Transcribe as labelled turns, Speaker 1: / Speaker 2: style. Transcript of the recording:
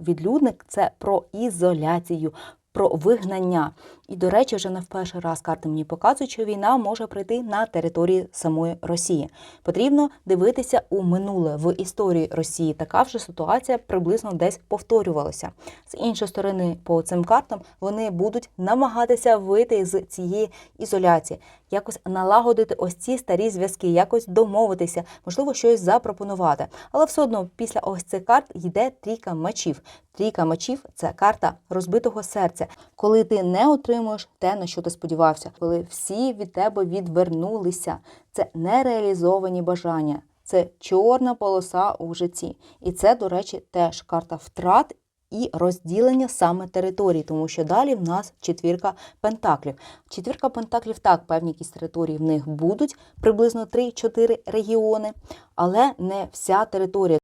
Speaker 1: Відлюдник це про ізоляцію. Про вигнання. І, до речі, вже не в перший раз карти мені показують, що війна може прийти на території самої Росії. Потрібно дивитися у минуле в історії Росії. Така вже ситуація приблизно десь повторювалася. З іншої сторони, по цим картам вони будуть намагатися вийти з цієї ізоляції, якось налагодити ось ці старі зв'язки, якось домовитися, можливо, щось запропонувати. Але все одно після ось цих карт йде трійка мечів. Трійка мечів це карта розбитого серця, коли ти не отримуєш те, на що ти сподівався, коли всі від тебе відвернулися. Це нереалізовані бажання, це чорна полоса у житті. І це, до речі, теж карта втрат. І розділення саме території, тому що далі в нас четвірка пентаклів. Четвірка пентаклів так, певні якісь території в них будуть, приблизно 3-4 регіони, але не вся територія.